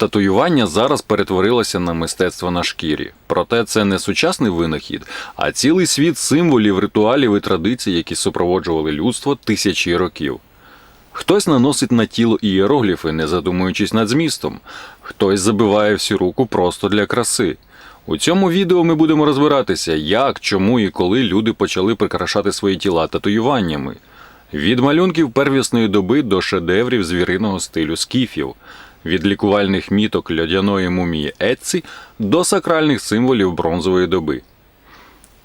Татуювання зараз перетворилося на мистецтво на шкірі. Проте це не сучасний винахід, а цілий світ символів, ритуалів і традицій, які супроводжували людство тисячі років. Хтось наносить на тіло ієрогліфи, не задумуючись над змістом, хтось забиває всю руку просто для краси. У цьому відео ми будемо розбиратися, як, чому і коли люди почали прикрашати свої тіла татуюваннями. Від малюнків первісної доби до шедеврів звіриного стилю скіфів, від лікувальних міток льодяної мумії Етсі до сакральних символів бронзової доби.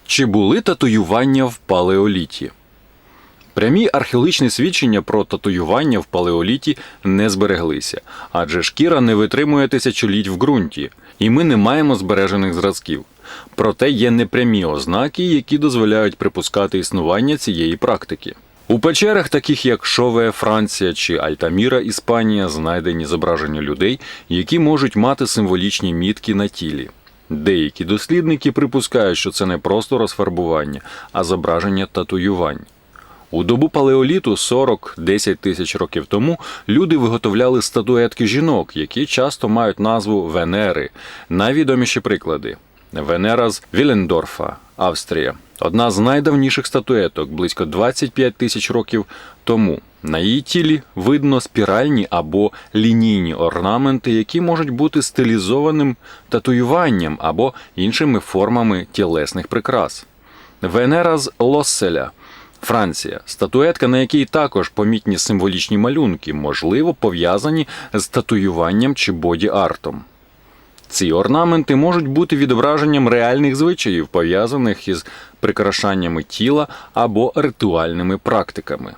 Чи були татуювання в палеоліті? Прямі археологічні свідчення про татуювання в палеоліті не збереглися, адже шкіра не витримує тисячоліть в ґрунті, і ми не маємо збережених зразків. Проте є непрямі ознаки, які дозволяють припускати існування цієї практики. У печерах, таких як Шове, Франція чи Альтаміра, Іспанія, знайдені зображення людей, які можуть мати символічні мітки на тілі. Деякі дослідники припускають, що це не просто розфарбування, а зображення татуювань. У добу палеоліту 40-10 тисяч років тому люди виготовляли статуетки жінок, які часто мають назву Венери. Найвідоміші приклади: Венера з Вілендорфа, Австрія. Одна з найдавніших статуеток близько 25 тисяч років тому. На її тілі видно спіральні або лінійні орнаменти, які можуть бути стилізованим татуюванням або іншими формами тілесних прикрас. Венера з Лосселя. Франція статуетка, на якій також помітні символічні малюнки, можливо, пов'язані з татуюванням чи боді-артом. Ці орнаменти можуть бути відображенням реальних звичаїв, пов'язаних із прикрашаннями тіла або ритуальними практиками.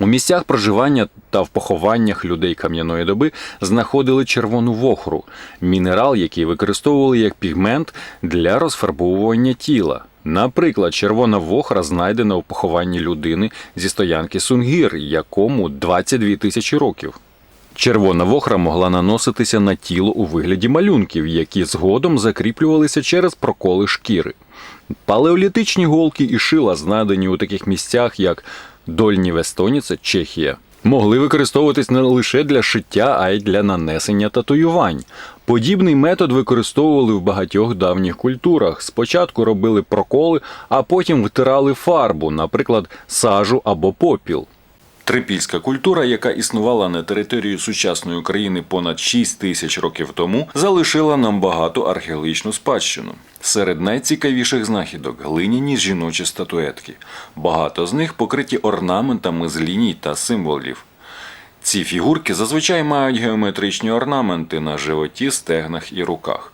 У місцях проживання та в похованнях людей кам'яної доби знаходили червону вохру мінерал, який використовували як пігмент для розфарбовування тіла. Наприклад, червона вохра знайдена у похованні людини зі стоянки Сунгір, якому 22 тисячі років. Червона вохра могла наноситися на тіло у вигляді малюнків, які згодом закріплювалися через проколи шкіри. Палеолітичні голки і шила, знайдені у таких місцях, як Дольні Вестоніце, Чехія, могли використовуватись не лише для шиття, а й для нанесення татуювань. Подібний метод використовували в багатьох давніх культурах. Спочатку робили проколи, а потім втирали фарбу, наприклад, сажу або попіл. Трипільська культура, яка існувала на території сучасної України понад 6 тисяч років тому, залишила нам багату археологічну спадщину. Серед найцікавіших знахідок глиняні жіночі статуетки. Багато з них покриті орнаментами з ліній та символів. Ці фігурки зазвичай мають геометричні орнаменти на животі, стегнах і руках.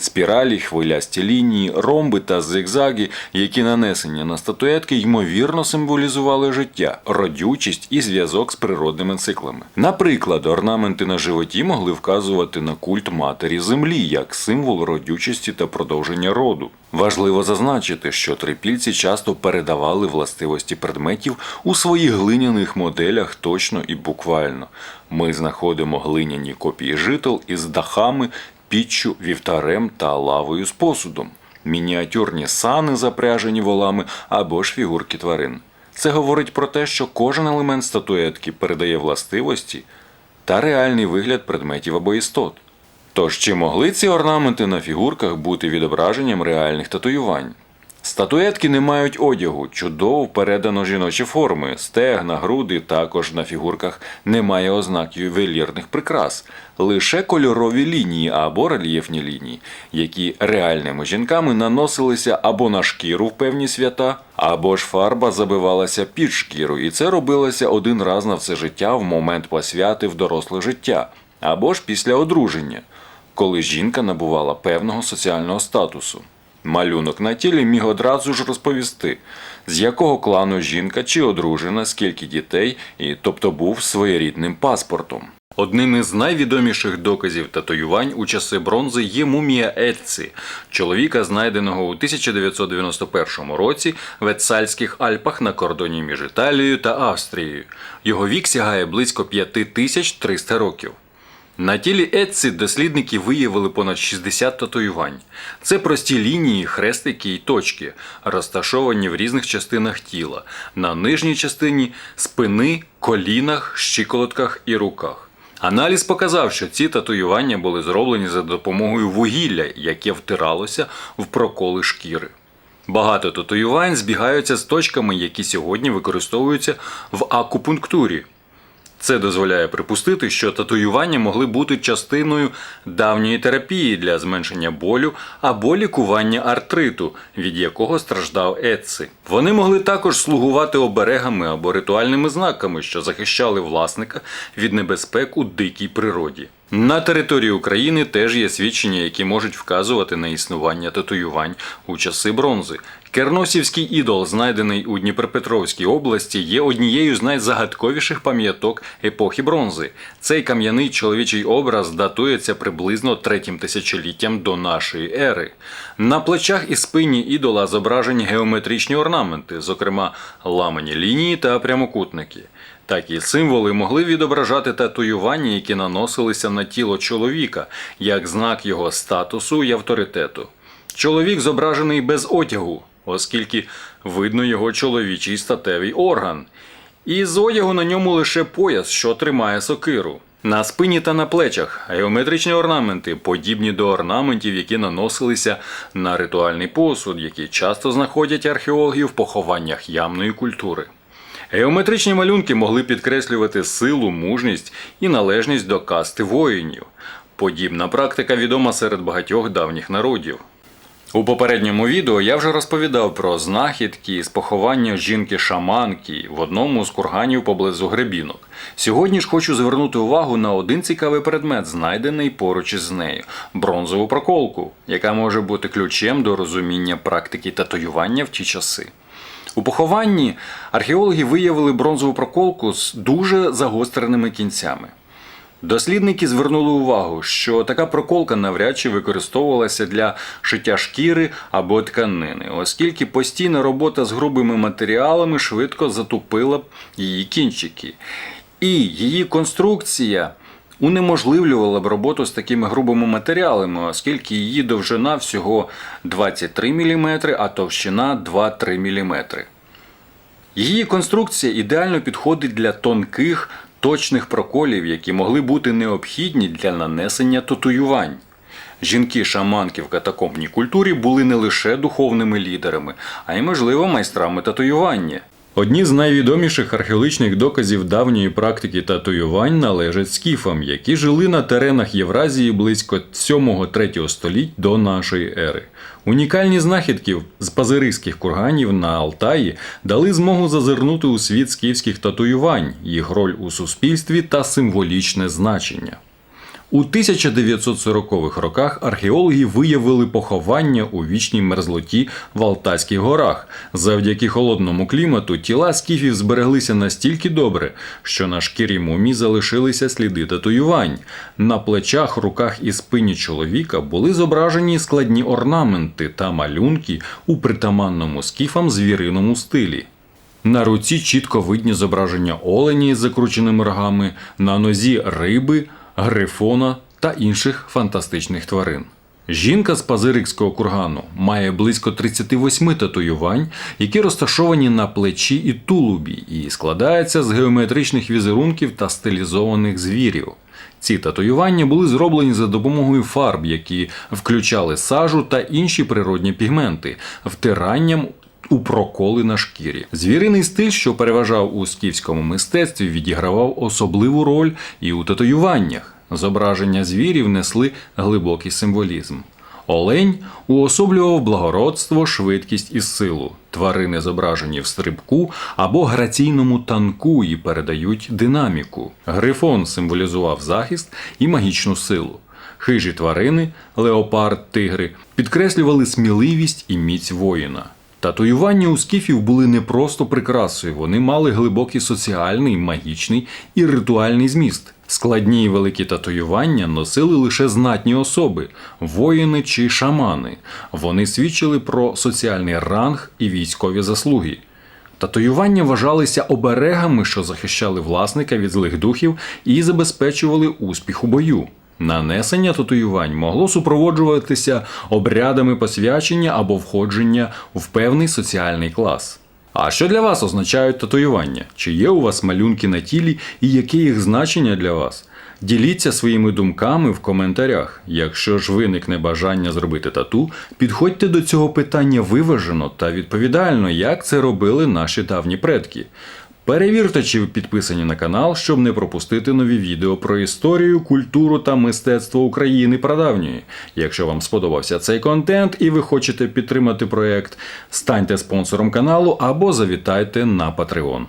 Спіралі, хвилясті лінії, ромби та зигзаги, які нанесені на статуетки, ймовірно символізували життя, родючість і зв'язок з природними циклами. Наприклад, орнаменти на животі могли вказувати на культ матері землі як символ родючості та продовження роду. Важливо зазначити, що трипільці часто передавали властивості предметів у своїх глиняних моделях точно і буквально. Ми знаходимо глиняні копії жител із дахами, піччю, вівтарем та лавою з посудом, мініатюрні сани, запряжені волами або ж фігурки тварин. Це говорить про те, що кожен елемент статуетки передає властивості та реальний вигляд предметів або істот. Тож чи могли ці орнаменти на фігурках бути відображенням реальних татуювань? Статуетки не мають одягу, чудово передано жіночі форми, стегна, груди, також на фігурках. Немає ознак ювелірних прикрас, лише кольорові лінії або рельєфні лінії, які реальними жінками наносилися або на шкіру в певні свята, або ж фарба забивалася під шкіру, і це робилося один раз на все життя в момент посвяти в доросле життя, або ж після одруження, коли жінка набувала певного соціального статусу. Малюнок на тілі міг одразу ж розповісти, з якого клану жінка чи одружена, скільки дітей, і тобто був своєрідним паспортом. Одним із найвідоміших доказів татуювань у часи бронзи є мумія Ельці, чоловіка, знайденого у 1991 році в Ецальських Альпах на кордоні між Італією та Австрією. Його вік сягає близько 5300 років. На тілі Етсі дослідники виявили понад 60 татуювань. Це прості лінії, хрестики і точки, розташовані в різних частинах тіла, на нижній частині спини, колінах, щиколотках і руках. Аналіз показав, що ці татуювання були зроблені за допомогою вугілля, яке втиралося в проколи шкіри. Багато татуювань збігаються з точками, які сьогодні використовуються в акупунктурі. Це дозволяє припустити, що татуювання могли бути частиною давньої терапії для зменшення болю або лікування артриту, від якого страждав Етси. Вони могли також слугувати оберегами або ритуальними знаками, що захищали власника від небезпек у дикій природі. На території України теж є свідчення, які можуть вказувати на існування татуювань у часи бронзи. Керносівський ідол, знайдений у Дніпропетровській області, є однією з найзагадковіших пам'яток епохи бронзи. Цей кам'яний чоловічий образ датується приблизно третім тисячоліттям до нашої ери. На плечах і спині ідола зображені геометричні орнаменти, зокрема ламані лінії та прямокутники. Такі символи могли відображати татуювання, які наносилися на тіло чоловіка, як знак його статусу і авторитету. Чоловік зображений без одягу, оскільки видно його чоловічий статевий орган. І з одягу на ньому лише пояс, що тримає сокиру. На спині та на плечах геометричні орнаменти, подібні до орнаментів, які наносилися на ритуальний посуд, які часто знаходять археологи в похованнях ямної культури. Геометричні малюнки могли підкреслювати силу, мужність і належність до касти воїнів. Подібна практика відома серед багатьох давніх народів. У попередньому відео я вже розповідав про знахідки з поховання жінки-шаманки в одному з курганів поблизу гребінок. Сьогодні ж хочу звернути увагу на один цікавий предмет, знайдений поруч із нею бронзову проколку, яка може бути ключем до розуміння практики татуювання в ті часи. У похованні археологи виявили бронзову проколку з дуже загостреними кінцями. Дослідники звернули увагу, що така проколка навряд чи використовувалася для шиття шкіри або тканини, оскільки постійна робота з грубими матеріалами швидко затупила б її кінчики. І її конструкція унеможливлювала б роботу з такими грубими матеріалами, оскільки її довжина всього 23 мм, а товщина 2-3 мм. Її конструкція ідеально підходить для тонких, точних проколів, які могли бути необхідні для нанесення татуювань. Жінки-шаманки в катакомбній культурі були не лише духовними лідерами, а й, можливо, майстрами татуювання. Одні з найвідоміших археологічних доказів давньої практики татуювань належать скіфам, які жили на теренах Євразії близько 7-3 століть до нашої ери. Унікальні знахідки з пазиризьких курганів на Алтаї дали змогу зазирнути у світ скіфських татуювань, їх роль у суспільстві та символічне значення. У 1940-х роках археологи виявили поховання у вічній мерзлоті в Алтайських горах. Завдяки холодному клімату тіла скіфів збереглися настільки добре, що на шкірі мумі залишилися сліди татуювань. На плечах, руках і спині чоловіка були зображені складні орнаменти та малюнки у притаманному скіфам звіриному стилі. На руці чітко видні зображення олені з закрученими рогами, на нозі риби, грифона та інших фантастичних тварин. Жінка з пазирикського кургану має близько 38 татуювань, які розташовані на плечі і тулубі, і складаються з геометричних візерунків та стилізованих звірів. Ці татуювання були зроблені за допомогою фарб, які включали сажу та інші природні пігменти, втиранням у проколи на шкірі. Звіриний стиль, що переважав у скіфському мистецтві, відігравав особливу роль і у татуюваннях. Зображення звірів несли глибокий символізм. Олень уособлював благородство, швидкість і силу. Тварини зображені в стрибку або граційному танку і передають динаміку. Грифон символізував захист і магічну силу. Хижі тварини, леопард, тигри підкреслювали сміливість і міць воїна. Татуювання у скіфів були не просто прикрасою, вони мали глибокий соціальний, магічний і ритуальний зміст. Складні і великі татуювання носили лише знатні особи, воїни чи шамани. Вони свідчили про соціальний ранг і військові заслуги. Татуювання вважалися оберегами, що захищали власника від злих духів і забезпечували успіх у бою. Нанесення татуювань могло супроводжуватися обрядами посвячення або входження в певний соціальний клас. А що для вас означають татуювання? Чи є у вас малюнки на тілі і яке їх значення для вас? Діліться своїми думками в коментарях. Якщо ж виникне бажання зробити тату, підходьте до цього питання виважено та відповідально, як це робили наші давні предки. Перевірте, чи ви підписані на канал, щоб не пропустити нові відео про історію, культуру та мистецтво України прадавньої. Якщо вам сподобався цей контент і ви хочете підтримати проект, станьте спонсором каналу або завітайте на Patreon.